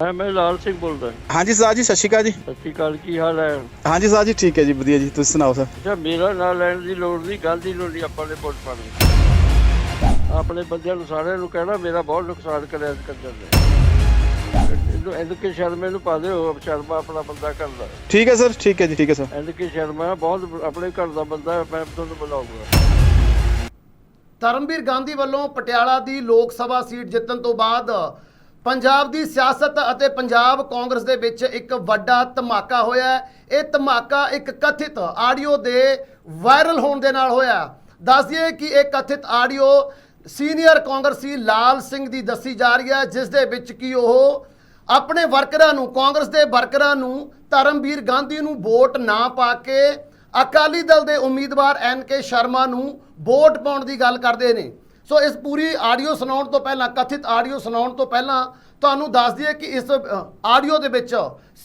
ਮੈਂ ਮੈਂ ਲਾਲ ਸਿੰਘ ਬੋਲਦਾ। ਹਾਂਜੀ ਸਰਦਾਰ ਜੀ ਸਤਿ ਸ਼੍ਰੀ ਅਕਾਲ ਜੀ। ਸਤਿ ਸ਼੍ਰੀ ਅਕਾਲ ਕੀ ਹਾਲ ਹੈ? ਹਾਂਜੀ ਸਰਦਾਰ ਜੀ ਠੀਕ ਹੈ ਜੀ ਵਧੀਆ ਜੀ ਤੁਸੀਂ ਸੁਣਾਓ ਸਰ? ਅੱਛਾ ਮੇਰਾ ਨਾਂ ਲੈਣ ਦੀ ਲੋੜ ਨਹੀਂ ਗੱਲ ਦੀ ਲੋੜ ਨਹੀਂ ਆਪਾਂ ਨੇ ਵੋਟ ਪਾਣੀ ਆਪਣੇ ਬੰਦਿਆਂ ਨੂੰ ਸਾਰਿਆਂ ਨੂੰ ਕਹਿਣਾ ਮੇਰਾ ਬਹੁਤ ਨੁਕਸਾਨ ਕਰਿਆ ਇਸ ਕੰਜਰ ਨੇ ਇਹਨੂੰ ਇਹਨੂੰ ਕਿ ਸ਼ਰਮੇ ਨੂੰ ਪਾ ਦਿਓ ਸ਼ਰਮਾ ਆਪਣਾ ਬੰਦਾ ਕਰਦਾ ਠੀਕ ਹੈ ਸਰ ਠੀਕ ਹੈ ਜੀ ਠੀਕ ਹੈ ਸਰ। ਇਹਨੂੰ ਕਿ ਸ਼ਰਮਾ ਬਹੁਤ ਆਪਣੇ ਘਰ ਦਾ ਬੰਦਾ ਹੈ, ਮੈਂ ਤੁਹਾਨੂੰ ਬੁਲਾਉਂਗਾ। ਧਰਮਵੀਰ ਗਾਂਧੀ ਵੱਲੋਂ ਪਟਿਆਲਾ ਦੀ ਲੋਕ ਸਭਾ ਸੀਟ ਜਿੱਤਣ ਤੋਂ ਬਾਅਦ ਪੰਜਾਬ ਦੀ ਸਿਆਸਤ ਅਤੇ ਪੰਜਾਬ ਕਾਂਗਰਸ ਦੇ ਵਿੱਚ ਇੱਕ ਵੱਡਾ ਧਮਾਕਾ ਹੋਇਆ ਇਹ ਧਮਾਕਾ ਇੱਕ ਕਥਿਤ ਆਡੀਓ ਦੇ ਵਾਇਰਲ ਹੋਣ ਦੇ ਨਾਲ ਹੋਇਆ। ਦੱਸ ਦਈਏ ਕਿ ਇਹ ਕਥਿਤ ਆਡੀਓ ਸੀਨੀਅਰ ਕਾਂਗਰਸੀ ਲਾਲ ਸਿੰਘ ਦੀ ਦੱਸੀ ਜਾ ਰਹੀ ਹੈ, ਜਿਸ ਦੇ ਵਿੱਚ ਕਿ ਉਹ ਆਪਣੇ ਵਰਕਰਾਂ ਨੂੰ, ਕਾਂਗਰਸ ਦੇ ਵਰਕਰਾਂ ਨੂੰ, ਧਰਮਵੀਰ ਗਾਂਧੀ ਨੂੰ ਵੋਟ ਨਾ ਪਾ ਕੇ ਅਕਾਲੀ ਦਲ ਦੇ ਉਮੀਦਵਾਰ ਐਨ ਕੇ ਸ਼ਰਮਾ ਨੂੰ ਵੋਟ ਪਾਉਣ ਦੀ ਗੱਲ ਕਰਦੇ ਨੇ। ਸੋ ਇਸ ਪੂਰੀ ਆਡੀਓ ਸੁਣਾਉਣ ਤੋਂ ਪਹਿਲਾਂ, ਕਥਿਤ ਆਡੀਓ ਸੁਣਾਉਣ ਤੋਂ ਪਹਿਲਾਂ ਤੁਹਾਨੂੰ ਦੱਸ ਦਈਏ ਕਿ ਇਸ ਆਡੀਓ ਦੇ ਵਿੱਚ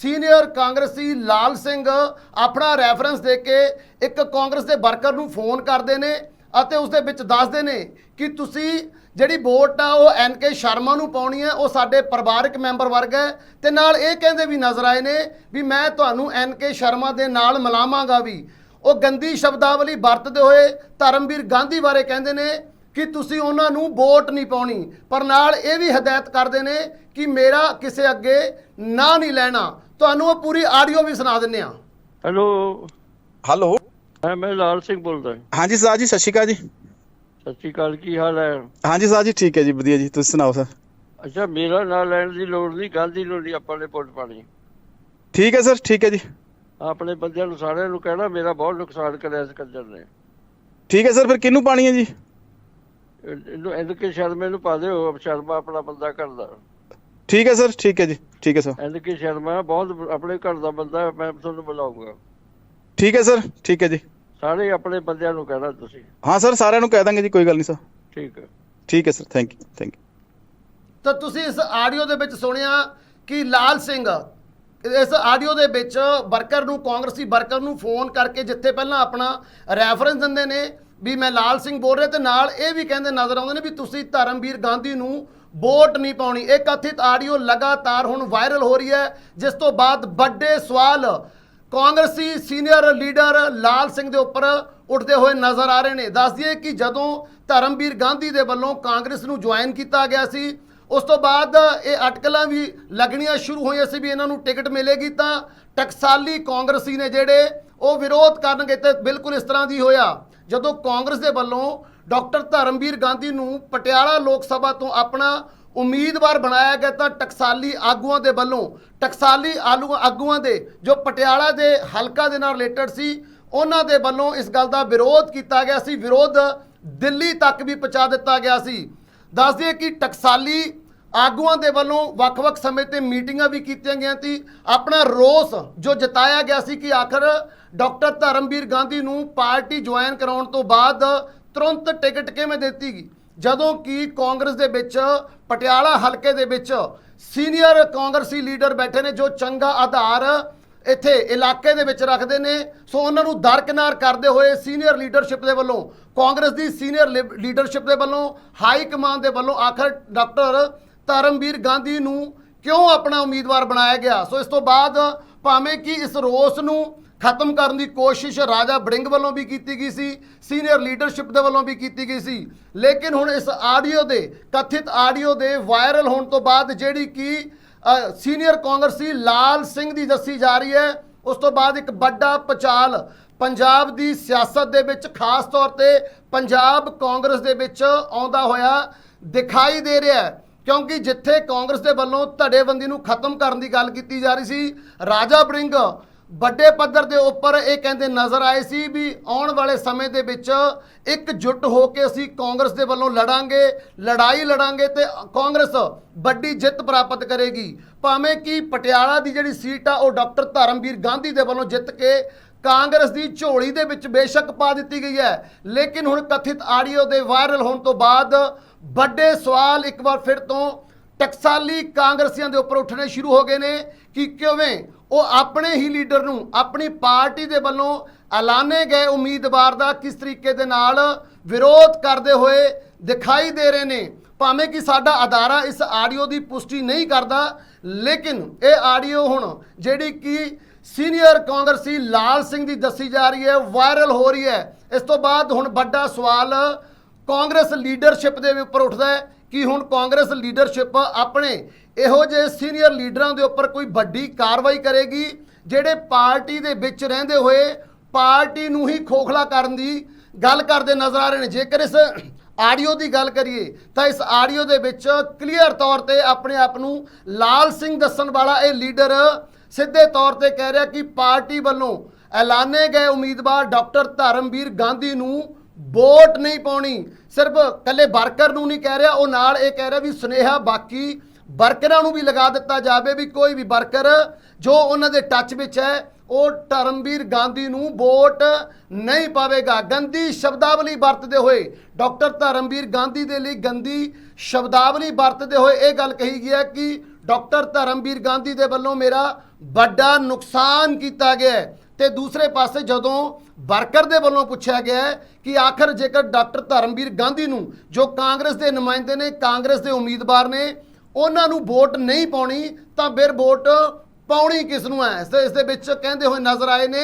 ਸੀਨੀਅਰ ਕਾਂਗਰਸੀ ਲਾਲ ਸਿੰਘ ਆਪਣਾ ਰੈਫਰੈਂਸ ਦੇ ਕੇ ਇੱਕ ਕਾਂਗਰਸ ਦੇ ਵਰਕਰ ਨੂੰ ਫੋਨ ਕਰਦੇ ਨੇ ਅਤੇ ਉਸ ਦੇ ਵਿੱਚ ਦੱਸਦੇ ਨੇ ਕਿ ਤੁਸੀਂ ਜਿਹੜੀ ਵੋਟ ਆ, ਉਹ ਐਨ ਕੇ ਸ਼ਰਮਾ ਨੂੰ ਪਾਉਣੀ ਹੈ, ਉਹ ਸਾਡੇ ਪਰਿਵਾਰਕ ਮੈਂਬਰ ਵਰਗ ਹੈ ਤੇ ਨਾਲ ਇਹ ਕਹਿੰਦੇ ਵੀ ਨਜ਼ਰ ਆਏ ਨੇ ਵੀ ਮੈਂ ਤੁਹਾਨੂੰ ਐਨ ਕੇ ਸ਼ਰਮਾ ਦੇ ਨਾਲ ਮਿਲਾਵਾਂਗਾ ਵੀ। ਉਹ ਗੰਦੀ ਸ਼ਬਦਾਵਲੀ ਵਰਤਦੇ ਹੋਏ ਧਰਮਵੀਰ ਗਾਂਧੀ ਬਾਰੇ ਕਹਿੰਦੇ ਨੇ ਕਿ ਤੁਸੀਂ ਉਹਨਾਂ ਨੂੰ ਵੋਟ ਨਹੀਂ ਪਾਉਣੀ। ਪਰ ਨਾਲ ਇਹ ਵੀ ਹਦਾਇਤ ਕਰਦੇ ਨੇ ਕਿ ਮੇਰਾ ਕਿਸੇ ਅੱਗੇ ਨਾਂ ਨਹੀਂ ਲੈਣਾ। ਤੁਹਾਨੂੰ ਉਹ ਪੂਰੀ ਆਡੀਓ ਵੀ ਸੁਣਾ ਦਿੰਨੇ ਆ ਹੈਲੋ। ਹੈਲੋ। ਮੈਂ ਮੈਂ ਲਾਲ ਸਿੰਘ ਬੋਲਦਾ। ਹਾਂਜੀ ਸਰਦਾਰ ਜੀ ਸਤਿ ਸ਼੍ਰੀ ਅਕਾਲ ਜੀ। ਸਤਿ ਸ਼੍ਰੀ ਅਕਾਲ ਕੀ ਹਾਲ ਹੈ? ਹਾਂਜੀ ਸਰਦਾਰ ਜੀ ਠੀਕ ਹੈ ਜੀ ਵਧੀਆ ਜੀ। ਤੁਸੀਂ ਸੁਣਾਓ ਸਰ? ਅੱਛਾ ਮੇਰਾ ਨਾਂ ਲੈਣ ਦੀ ਲੋੜ ਨਹੀਂ ਗੱਲ ਦੀ ਲੋੜ ਨਹੀਂ ਆਪਾਂ ਨੇ ਵੋਟ ਪਾਣੀ ਠੀਕ ਹੈ ਸਰ ਠੀਕ ਹੈ ਜੀ। ਆਪਣੇ ਬੰਦਿਆਂ ਨੂੰ ਸਾਰਿਆਂ ਨੂੰ ਕਹਿਣਾ ਮੇਰਾ ਬਹੁਤ ਨੁਕਸਾਨ ਕਰਿਆ ਇਸ ਕੰਜਰ ਨੇ। ਠੀਕ ਹੈ ਸਰ ਫਿਰ ਕਿਹਨੂੰ ਪਾਣੀ ਹੈ ਜੀ? ਇਹਨੂੰ ਇਹਨੂੰ ਕਿ ਸ਼ਰਮੇ ਨੂੰ ਪਾ ਦਿਓ ਸ਼ਰਮਾ ਆਪਣਾ ਬੰਦਾ ਕਰਦਾ ਠੀਕ ਹੈ ਸਰ ਠੀਕ ਹੈ ਜੀ ਠੀਕ ਹੈ ਸਰ। ਇਹਨੂੰ ਕਿ ਸ਼ਰਮਾ ਬਹੁਤ ਆਪਣੇ ਘਰ ਦਾ ਬੰਦਾ ਹੈ, ਮੈਂ ਤੁਹਾਨੂੰ ਬੁਲਾਉਂਗਾ। ਠੀਕ ਹੈ ਸਰ ਠੀਕ ਹੈ ਜੀ। ਸਾਰੇ ਆਪਣੇ ਬੰਦਿਆਂ ਨੂੰ ਕਹਿਣਾ ਤੁਸੀਂ। ਹਾਂ ਸਰ ਸਾਰਿਆਂ ਨੂੰ ਕਹਿ ਦਾਂਗੇ ਜੀ ਕੋਈ ਗੱਲ ਨਹੀਂ ਸਰ। ਠੀਕ ਹੈ। ਠੀਕ ਹੈ sir thank you thank you ਤਾਂ ਤੁਸੀਂ ਇਸ ਆਡੀਓ ਦੇ ਵਿੱਚ ਸੁਣਿਆ ਕਿ ਲਾਲ ਸਿੰਘ ਇਸ ਆਡੀਓ ਦੇ ਵਿੱਚ ਵਰਕਰ ਨੂੰ ਕਾਂਗਰਸੀ ਵਰਕਰ ਨੂੰ ਫੋਨ ਕਰਕੇ ਜਿੱਥੇ ਪਹਿਲਾਂ ਆਪਣਾ ਰੈਫਰੈਂਸ ਦਿੰਦੇ ਨੇ ਵੀ ਮੈਂ ਲਾਲ ਸਿੰਘ ਬੋਲ ਰਿਹਾ ਤੇ ਨਾਲ ਇਹ ਵੀ ਕਹਿੰਦੇ ਨਜ਼ਰ ਆਉਂਦੇ ਨੇ ਵੀ ਤੁਸੀਂ ਧਰਮਵੀਰ ਗਾਂਧੀ ਨੂੰ ਵੋਟ ਨਹੀਂ ਪਾਉਣੀ। ਇਹ ਕਥਿਤ ਆਡੀਓ ਲਗਾਤਾਰ ਹੁਣ ਵਾਇਰਲ ਹੋ ਰਹੀ ਹੈ, ਜਿਸ ਤੋਂ ਬਾਅਦ ਵੱਡੇ ਸਵਾਲ ਕਾਂਗਰਸੀ ਸੀਨੀਅਰ ਲੀਡਰ ਲਾਲ ਸਿੰਘ ਦੇ ਉੱਪਰ ਉੱਠਦੇ ਹੋਏ ਨਜ਼ਰ ਆ ਰਹੇ ਨੇ। ਦੱਸ ਦਈਏ ਕਿ ਜਦੋਂ ਧਰਮਵੀਰ ਗਾਂਧੀ ਦੇ ਵੱਲੋਂ ਕਾਂਗਰਸ ਨੂੰ ਜੁਆਇਨ ਕੀਤਾ ਗਿਆ ਸੀ, ਉਸ ਤੋਂ ਬਾਅਦ ਇਹ ਅਟਕਲਾਂ ਵੀ ਲੱਗਣੀਆਂ ਸ਼ੁਰੂ ਹੋਈਆਂ ਸੀ ਵੀ ਇਹਨਾਂ ਨੂੰ ਟਿਕਟ ਮਿਲੇਗੀ ਤਾਂ ਟਕਸਾਲੀ ਕਾਂਗਰਸੀ ਨੇ ਜਿਹੜੇ ਉਹ ਵਿਰੋਧ ਕਰਨਗੇ ਤੇ ਬਿਲਕੁਲ ਇਸ ਤਰ੍ਹਾਂ ਦੀ ਹੋਇਆ। ਜਦੋਂ ਕਾਂਗਰਸ ਦੇ ਵੱਲੋਂ ਡਾਕਟਰ ਧਰਮਵੀਰ ਗਾਂਧੀ ਨੂੰ ਪਟਿਆਲਾ ਲੋਕ ਸਭਾ ਤੋਂ ਆਪਣਾ ਉਮੀਦਵਾਰ ਬਣਾਇਆ ਗਿਆ ਤਾਂ ਟਕਸਾਲੀ ਆਗੂਆਂ ਦੇ ਵੱਲੋਂ, ਟਕਸਾਲੀ ਆਲੂ ਆਗੂਆਂ ਦੇ, ਜੋ ਪਟਿਆਲਾ ਦੇ ਹਲਕਾ ਦੇ ਨਾਲ ਰਿਲੇਟਡ ਸੀ, ਉਹਨਾਂ ਦੇ ਵੱਲੋਂ ਇਸ ਗੱਲ ਦਾ ਵਿਰੋਧ ਕੀਤਾ ਗਿਆ ਸੀ। ਵਿਰੋਧ ਦਿੱਲੀ ਤੱਕ ਵੀ ਪਹੁੰਚਾ ਦਿੱਤਾ ਗਿਆ ਸੀ। ਦੱਸ ਦਈਏ ਕਿ ਟਕਸਾਲੀ ਆਗੂਆਂ ਦੇ ਵੱਲੋਂ ਵੱਖ-ਵੱਖ ਸਮੇਂ ਤੇ ਮੀਟਿੰਗਾਂ ਵੀ ਕੀਤੀਆਂ ਗਈਆਂ ਸੀ। ਆਪਣਾ ਰੋਸ ਜੋ ਜਤਾਇਆ ਗਿਆ ਸੀ ਕਿ ਆਖਰ ਡਾਕਟਰ ਧਰਮਵੀਰ ਗਾਂਧੀ ਨੂੰ ਪਾਰਟੀ ਜੁਆਇਨ ਕਰਾਉਣ ਤੋਂ ਬਾਅਦ ਤੁਰੰਤ ਟਿਕਟ ਕਿਵੇਂ ਦਿੱਤੀ ਗਈ? ਜਦੋਂ ਕਿ ਕਾਂਗਰਸ ਦੇ ਵਿੱਚ, ਪਟਿਆਲਾ ਹਲਕੇ ਦੇ ਵਿੱਚ ਸੀਨੀਅਰ ਕਾਂਗਰਸੀ ਲੀਡਰ ਬੈਠੇ ਨੇ ਜੋ ਚੰਗਾ ਆਧਾਰ ਇੱਥੇ ਇਲਾਕੇ ਦੇ ਵਿੱਚ ਰੱਖਦੇ ਨੇ। ਸੋ ਉਹਨਾਂ ਨੂੰ ਦਰਕਨਾਰ ਕਰਦੇ ਹੋਏ ਸੀਨੀਅਰ ਲੀਡਰਸ਼ਿਪ ਦੇ ਵੱਲੋਂ, ਕਾਂਗਰਸ ਦੀ ਸੀਨੀਅਰ ਲੀਡਰਸ਼ਿਪ ਦੇ ਵੱਲੋਂ, ਹਾਈ ਕਮਾਂਡ ਦੇ ਵੱਲੋਂ ਆਖਰ ਡਾਕਟਰ ਧਰਮਵੀਰ ਗਾਂਧੀ ਨੂੰ ਕਿਉਂ ਆਪਣਾ ਉਮੀਦਵਾਰ ਬਣਾਇਆ ਗਿਆ? ਸੋ ਇਸ ਤੋਂ ਬਾਅਦ ਭਾਵੇਂ ਕਿ ਇਸ ਰੋਸ ਨੂੰ ਖਤਮ ਕਰਨ ਦੀ ਕੋਸ਼ਿਸ਼ ਰਾਜਾ ਬੜਿੰਗ ਵੱਲੋਂ ਵੀ ਕੀਤੀ ਗਈ ਸੀ, ਸੀਨੀਅਰ ਲੀਡਰਸ਼ਿਪ ਦੇ ਵੱਲੋਂ ਵੀ ਕੀਤੀ ਗਈ ਸੀ, ਲੇਕਿਨ ਹੁਣ ਇਸ ਆਡੀਓ ਦੇ, ਕਥਿਤ ਆਡੀਓ ਦੇ ਵਾਇਰਲ ਹੋਣ ਤੋਂ ਬਾਅਦ ਜਿਹੜੀ ਕਿ ਸੀਨੀਅਰ ਕਾਂਗਰਸੀ ਲਾਲ ਸਿੰਘ ਦੀ ਦੱਸੀ ਜਾ ਰਹੀ ਹੈ, ਉਸ ਤੋਂ ਬਾਅਦ ਇੱਕ ਵੱਡਾ ਪਚਾਲ ਪੰਜਾਬ ਦੀ ਸਿਆਸਤ ਦੇ ਵਿੱਚ, ਖਾਸ ਤੌਰ ਤੇ ਪੰਜਾਬ ਕਾਂਗਰਸ ਦੇ ਵਿੱਚ ਆਉਂਦਾ ਹੋਇਆ ਦਿਖਾਈ ਦੇ ਰਿਹਾ ਹੈ। ਕਿਉਂਕਿ ਜਿੱਥੇ ਕਾਂਗਰਸ ਦੇ ਵੱਲੋਂ ਧੜੇਬੰਦੀ ਨੂੰ ਖਤਮ ਕਰਨ ਦੀ ਗੱਲ ਕੀਤੀ ਜਾ ਰਹੀ ਸੀ, ਰਾਜਾ ਬ੍ਰਿੰਗ ਵੱਡੇ ਪੱਧਰ ਦੇ ਉੱਪਰ ਇਹ ਕਹਿੰਦੇ ਨਜ਼ਰ ਆਏ ਸੀ ਵੀ ਆਉਣ ਵਾਲੇ ਸਮੇਂ ਦੇ ਵਿੱਚ ਇੱਕ ਜੁੱਟ ਹੋ ਕੇ ਅਸੀਂ ਕਾਂਗਰਸ ਦੇ ਵੱਲੋਂ ਲੜਾਂਗੇ, ਲੜਾਈ ਲੜਾਂਗੇ ਤੇ ਕਾਂਗਰਸ ਵੱਡੀ ਜਿੱਤ ਪ੍ਰਾਪਤ ਕਰੇਗੀ। ਭਾਵੇਂ ਕਿ ਪਟਿਆਲਾ ਦੀ ਜਿਹੜੀ ਸੀਟ ਆ, ਉਹ ਡਾਕਟਰ ਧਰਮਵੀਰ ਗਾਂਧੀ ਦੇ ਵੱਲੋਂ ਜਿੱਤ ਕੇ ਕਾਂਗਰਸ ਦੀ ਝੋਲੀ ਦੇ ਵਿੱਚ ਬੇਸ਼ੱਕ ਪਾ ਦਿੱਤੀ ਗਈ ਹੈ। ਲੇਕਿਨ ਹੁਣ ਕਥਿਤ ਆਡੀਓ ਦੇ ਵਾਇਰਲ ਹੋਣ ਤੋਂ ਬਾਅਦ ਵੱਡੇ ਸਵਾਲ ਇੱਕ ਵਾਰ ਫਿਰ ਤੋਂ ਟਕਸਾਲੀ ਕਾਂਗਰਸੀਆਂ ਦੇ ਉੱਪਰ ਉੱਠਣੇ ਸ਼ੁਰੂ ਹੋ ਗਏ ਨੇ ਕਿ ਕਿਵੇਂ ਉਹ ਆਪਣੇ ਹੀ ਲੀਡਰ ਨੂੰ, ਆਪਣੀ ਪਾਰਟੀ ਦੇ ਵੱਲੋਂ ਐਲਾਨੇ ਗਏ ਉਮੀਦਵਾਰ ਦਾ ਕਿਸ ਤਰੀਕੇ ਦੇ ਨਾਲ ਵਿਰੋਧ ਕਰਦੇ ਹੋਏ ਦਿਖਾਈ ਦੇ ਰਹੇ ਨੇ। ਭਾਵੇਂ ਕਿ ਸਾਡਾ ਅਦਾਰਾ ਇਸ ਆਡੀਓ ਦੀ ਪੁਸ਼ਟੀ ਨਹੀਂ ਕਰਦਾ, ਲੇਕਿਨ ਇਹ ਆਡੀਓ ਹੁਣ ਜਿਹੜੀ ਕਿ ਸੀਨੀਅਰ ਕਾਂਗਰਸੀ ਲਾਲ ਸਿੰਘ ਦੀ ਦੱਸੀ ਜਾ ਰਹੀ ਹੈ, ਵਾਇਰਲ ਹੋ ਰਹੀ ਹੈ। ਇਸ ਤੋਂ ਬਾਅਦ ਹੁਣ ਵੱਡਾ ਸਵਾਲ ਕਾਂਗਰਸ ਲੀਡਰਸ਼ਿਪ ਦੇ ਉੱਪਰ ਉੱਠਦਾ ਹੈ। ਕਿ ਹੁਣ ਕਾਂਗਰਸ ਲੀਡਰਸ਼ਿਪ ਆਪਣੇ ਇਹੋ ਜਿਹੇ ਸੀਨੀਅਰ ਲੀਡਰਾਂ ਦੇ ਉੱਪਰ ਕੋਈ ਵੱਡੀ ਕਾਰਵਾਈ ਕਰੇਗੀ, ਜਿਹੜੇ ਪਾਰਟੀ ਦੇ ਵਿੱਚ ਰਹਿੰਦੇ ਹੋਏ ਪਾਰਟੀ ਨੂੰ ਹੀ ਖੋਖਲਾ ਕਰਨ ਦੀ ਗੱਲ ਕਰਦੇ ਨਜ਼ਰ ਆ ਰਹੇ ਨੇ? ਜੇਕਰ ਇਸ ਆਡੀਓ ਦੀ ਗੱਲ ਕਰੀਏ, ਤਾਂ ਇਸ ਆਡੀਓ ਦੇ ਵਿੱਚ ਕਲੀਅਰ ਤੌਰ ਤੇ ਆਪਣੇ ਆਪ ਨੂੰ ਲਾਲ ਸਿੰਘ ਦੱਸਣ ਵਾਲਾ ਇਹ ਲੀਡਰ ਸਿੱਧੇ ਤੌਰ ਤੇ ਕਹਿ ਰਿਹਾ ਕਿ ਪਾਰਟੀ ਵੱਲੋਂ ਐਲਾਨੇ ਗਏ ਉਮੀਦਵਾਰ ਡਾਕਟਰ ਧਰਮਵੀਰ ਗਾਂਧੀ ਨੂੰ ਵੋਟ ਨਹੀਂ ਪਾਉਣੀ। ਸਿਰਫ ਕੱਲੇ ਵਰਕਰ ਨੂੰ ਨਹੀਂ ਕਹਿ ਰਿਹਾ, ਉਹ ਨਾਲ ਇਹ ਕਹਿ ਰਿਹਾ ਵੀ ਸੁਨੇਹਾ ਬਾਕੀ ਵਰਕਰਾਂ ਨੂੰ ਵੀ ਲਗਾ ਦਿੱਤਾ ਜਾਵੇ ਵੀ ਕੋਈ ਵੀ ਵਰਕਰ ਜੋ ਉਹਨਾਂ ਦੇ ਟੱਚ ਵਿੱਚ ਹੈ, ਉਹ ਧਰਮਵੀਰ ਗਾਂਧੀ ਨੂੰ ਵੋਟ ਨਹੀਂ ਪਾਵੇਗਾ। ਗੰਦੀ ਸ਼ਬਦਾਵਲੀ ਵਰਤਦੇ ਹੋਏ, ਡਾਕਟਰ ਧਰਮਵੀਰ ਗਾਂਧੀ ਦੇ ਲਈ ਗੰਦੀ ਸ਼ਬਦਾਵਲੀ ਵਰਤਦੇ ਹੋਏ ਇਹ ਗੱਲ ਕਹੀ ਗਈ ਹੈ ਕਿ ਡਾਕਟਰ ਧਰਮਵੀਰ ਗਾਂਧੀ ਦੇ ਵੱਲੋਂ ਮੇਰਾ ਵੱਡਾ ਨੁਕਸਾਨ ਕੀਤਾ ਗਿਆ ਹੈ। ਤੇ ਦੂਸਰੇ ਪਾਸੇ ਜਦੋਂ ਵਰਕਰ ਦੇ ਵੱਲੋਂ ਪੁੱਛਿਆ ਗਿਆ ਕਿ ਆਖਰ ਜੇਕਰ ਡਾਕਟਰ ਧਰਮਵੀਰ ਗਾਂਧੀ ਨੂੰ, ਜੋ ਕਾਂਗਰਸ ਦੇ ਨੁਮਾਇੰਦੇ ਨੇ, ਕਾਂਗਰਸ ਦੇ ਉਮੀਦਵਾਰ ਨੇ, ਉਹਨਾਂ ਨੂੰ ਵੋਟ ਨਹੀਂ ਪਾਉਣੀ, ਤਾਂ ਫਿਰ ਵੋਟ ਪਾਉਣੀ ਕਿਸ ਨੂੰ ਹੈ? ਇਸ ਦੇ- ਇਸ ਦੇ ਵਿੱਚ ਕਹਿੰਦੇ ਹੋਏ ਨਜ਼ਰ ਆਏ ਨੇ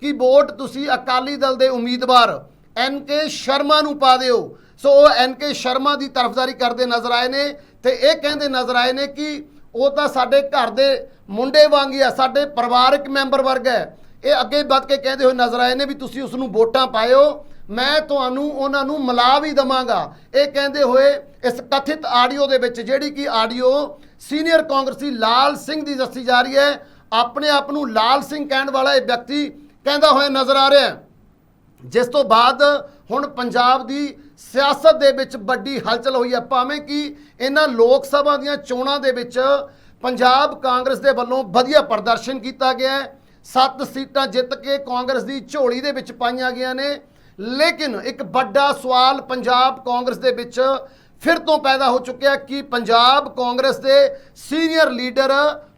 ਕਿ ਵੋਟ ਤੁਸੀਂ ਅਕਾਲੀ ਦਲ ਦੇ ਉਮੀਦਵਾਰ ਐਨ ਕੇ ਸ਼ਰਮਾ ਨੂੰ ਪਾ ਦਿਓ। ਸੋ ਉਹ ਐਨ ਕੇ ਸ਼ਰਮਾ ਦੀ ਤਰਫਦਾਰੀ ਕਰਦੇ ਨਜ਼ਰ ਆਏ ਨੇ ਤੇ ਇਹ ਕਹਿੰਦੇ ਨਜ਼ਰ ਆਏ ਨੇ ਕਿ ਉਹ ਤਾਂ ਸਾਡੇ ਘਰ ਦੇ ਮੁੰਡੇ ਵਾਂਗ ਹੀ ਆ, ਸਾਡੇ ਪਰਿਵਾਰਕ ਮੈਂਬਰ ਵਰਗ ਹੈ। ਇਹ ਅੱਗੇ ਵੱਧ ਕੇ ਕਹਿੰਦੇ ਹੋਏ ਨਜ਼ਰ ਆਏ ਨੇ ਵੀ ਤੁਸੀਂ ਉਸ ਨੂੰ ਵੋਟਾਂ ਪਾਇਓ। ਮੈਂ ਤੁਹਾਨੂੰ ਉਹਨਾਂ ਨੂੰ ਮਿਲਾ ਵੀ ਦਵਾਂਗਾ। ਇਹ ਕਹਿੰਦੇ ਹੋਏ ਇਸ ਕਥਿਤ ਆਡੀਓ ਦੇ ਵਿੱਚ ਜਿਹੜੀ ਕਿ ਆਡੀਓ ਸੀਨੀਅਰ ਕਾਂਗਰਸੀ ਲਾਲ ਸਿੰਘ ਦੀ ਦੱਸੀ ਜਾ ਰਹੀ ਹੈ, ਆਪਣੇ ਆਪ ਨੂੰ ਲਾਲ ਸਿੰਘ ਕਹਿਣ ਵਾਲਾ ਇਹ ਵਿਅਕਤੀ ਕਹਿੰਦਾ ਹੋਇਆ ਨਜ਼ਰ ਆ ਰਿਹਾ ਜਿਸ ਤੋਂ ਬਾਅਦ ਹੁਣ ਪੰਜਾਬ ਦੀ ਸਿਆਸਤ ਦੇ ਵਿੱਚ ਵੱਡੀ ਹਲਚਲ ਹੋਈ ਹੈ। ਭਾਵੇਂ ਕਿ ਇਹਨਾਂ ਲੋਕ ਸਭਾ ਦੀਆਂ ਚੋਣਾਂ ਦੇ ਵਿੱਚ ਪੰਜਾਬ ਕਾਂਗਰਸ ਦੇ ਵੱਲੋਂ ਵਧੀਆ ਪ੍ਰਦਰਸ਼ਨ ਕੀਤਾ ਗਿਆ ਹੈ। ਸੱਤ ਸੀਟਾਂ ਜਿੱਤ ਕੇ ਕਾਂਗਰਸ ਦੀ ਝੋਲੀ ਦੇ ਵਿੱਚ ਪਾਈਆਂ ਗਈਆਂ ਨੇ। ਲੇਕਿਨ ਇੱਕ ਵੱਡਾ ਸਵਾਲ ਪੰਜਾਬ ਕਾਂਗਰਸ ਦੇ ਵਿੱਚ ਫਿਰ ਤੋਂ ਪੈਦਾ ਹੋ ਚੁੱਕਿਆ ਕਿ ਪੰਜਾਬ ਕਾਂਗਰਸ ਦੇ ਸੀਨੀਅਰ ਲੀਡਰ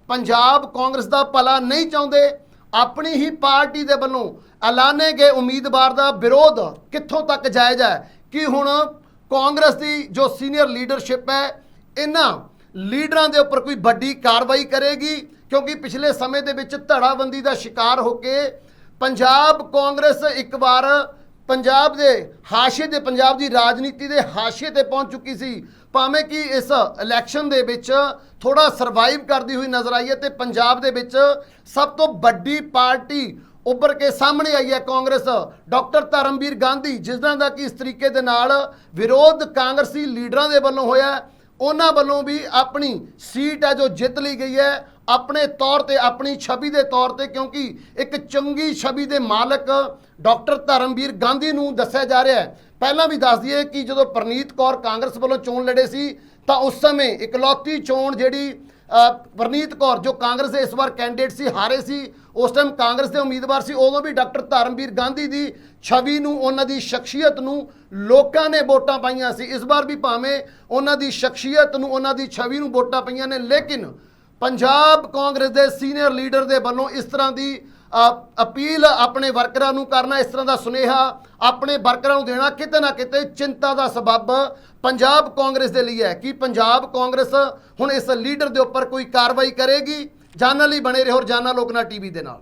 ਪੰਜਾਬ ਕਾਂਗਰਸ ਦਾ ਭਲਾ ਨਹੀਂ ਚਾਹੁੰਦੇ। ਆਪਣੀ ਹੀ ਪਾਰਟੀ ਦੇ ਵੱਲੋਂ ਐਲਾਨੇ ਗਏ ਉਮੀਦਵਾਰ ਦਾ ਵਿਰੋਧ ਕਿੱਥੋਂ ਤੱਕ ਜਾਇਜ਼ ਹੈ? ਕਿ ਹੁਣ ਕਾਂਗਰਸ ਦੀ ਜੋ ਸੀਨੀਅਰ ਲੀਡਰਸ਼ਿਪ ਹੈ, ਇਹਨਾਂ ਲੀਡਰਾਂ ਦੇ ਉੱਪਰ ਕੋਈ ਵੱਡੀ ਕਾਰਵਾਈ ਕਰੇਗੀ? ਕਿਉਂਕਿ ਪਿਛਲੇ ਸਮੇਂ ਦੇ ਵਿੱਚ ਧੜਾਬੰਦੀ ਦਾ ਸ਼ਿਕਾਰ ਹੋ ਕੇ ਪੰਜਾਬ ਕਾਂਗਰਸ ਇੱਕ ਵਾਰ ਪੰਜਾਬ ਦੇ ਹਾਸ਼ੇ ਤੇ ਪੰਜਾਬ ਦੀ ਰਾਜਨੀਤੀ ਦੇ ਹਾਸ਼ੇ ਤੇ ਪਹੁੰਚ ਚੁੱਕੀ ਸੀ। ਭਾਵੇਂ ਕਿ ਇਸ ਇਲੈਕਸ਼ਨ ਦੇ ਵਿੱਚ ਥੋੜਾ ਸਰਵਾਈਵ ਕਰਦੀ ਹੋਈ ਨਜ਼ਰ ਆਈ ਹੈ ਤੇ ਪੰਜਾਬ ਦੇ ਵਿੱਚ ਸਭ ਤੋਂ ਵੱਡੀ ਪਾਰਟੀ ਉੱਭਰ ਕੇ ਸਾਹਮਣੇ ਆਈ ਹੈ ਕਾਂਗਰਸ, ਡਾਕਟਰ ਧਰਮਵੀਰ ਗਾਂਧੀ, ਜਿਸ ਦਾ ਦਾ ਕਿ ਇਸ ਤਰੀਕੇ ਦੇ ਨਾਲ ਵਿਰੋਧ ਕਾਂਗਰਸੀ ਲੀਡਰਾਂ ਦੇ ਵੱਲੋਂ ਹੋਇਆ ਉਹਨਾਂ ਵੱਲੋਂ ਵੀ ਆਪਣੀ ਸੀਟ ਹੈ ਜੋ ਜਿੱਤ ਲਈ ਗਈ ਹੈ। ਆਪਣੇ ਤੌਰ ਤੇ, ਆਪਣੀ ਛਵੀ ਦੇ ਤੌਰ ਤੇ, ਕਿਉਂਕਿ ਇੱਕ ਚੰਗੀ ਛਵੀ ਦੇ ਮਾਲਕ ਡਾਕਟਰ ਧਰਮਵੀਰ ਗਾਂਧੀ ਨੂੰ ਦੱਸਿਆ ਜਾ ਰਿਹਾ ਹੈ। ਪਹਿਲਾਂ ਵੀ ਦੱਸ ਦਈਏ ਕਿ ਜਦੋਂ ਪ੍ਰਨੀਤ ਕੌਰ ਕਾਂਗਰਸ ਵੱਲੋਂ ਚੋਣ ਲੜੇ ਸੀ, ਤਾਂ ਉਸ ਸਮੇਂ ਇਕਲੌਤੀ ਚੋਣ ਜਿਹੜੀ ਪ੍ਰਨੀਤ ਕੌਰ, ਜੋ ਕਾਂਗਰਸ ਦੇ ਇਸ ਵਾਰ ਕੈਂਡੀਡੇਟ ਸੀ, ਹਾਰੇ ਸੀ, ਉਸ ਟਾਈਮ ਕਾਂਗਰਸ ਦੇ ਉਮੀਦਵਾਰ ਸੀ, ਉਦੋਂ ਵੀ ਡਾਕਟਰ ਧਰਮਵੀਰ ਗਾਂਧੀ ਦੀ ਛਵੀ ਨੂੰ, ਉਹਨਾਂ ਦੀ ਸ਼ਖਸੀਅਤ ਨੂੰ ਲੋਕਾਂ ਨੇ ਵੋਟਾਂ ਪਾਈਆਂ ਸੀ। ਇਸ ਵਾਰ ਵੀ ਭਾਵੇਂ ਉਹਨਾਂ ਦੀ ਸ਼ਖਸੀਅਤ ਨੂੰ, ਉਹਨਾਂ ਦੀ ਛਵੀ ਨੂੰ ਵੋਟਾਂ ਪਈਆਂ ਨੇ, ਲੇਕਿਨ ਪੰਜਾਬ ਕਾਂਗਰਸ ਦੇ ਸੀਨੀਅਰ ਲੀਡਰ ਦੇ ਵੱਲੋਂ ਇਸ ਤਰ੍ਹਾਂ ਦੀ ਅਪੀਲ ਆਪਣੇ ਵਰਕਰਾਂ ਨੂੰ ਕਰਨਾ, ਇਸ ਤਰ੍ਹਾਂ ਦਾ ਸੁਨੇਹਾ ਆਪਣੇ ਵਰਕਰਾਂ ਨੂੰ ਦੇਣਾ ਕਿਤੇ ਨਾ ਕਿਤੇ ਚਿੰਤਾ ਦਾ ਸਬਬ ਪੰਜਾਬ ਕਾਂਗਰਸ ਦੇ ਲਈ ਹੈ ਕਿ ਪੰਜਾਬ ਕਾਂਗਰਸ ਹੁਣ ਇਸ ਲੀਡਰ ਦੇ ਉੱਪਰ ਕੋਈ ਕਾਰਵਾਈ ਕਰੇਗੀ। ਜਾਣਨ ਲਈ ਬਣੇ ਰਹੋ ਰੋਜ਼ਾਨਾ ਲੋਕਨਾ ਟੀਵੀ ਦੇ ਨਾਲ।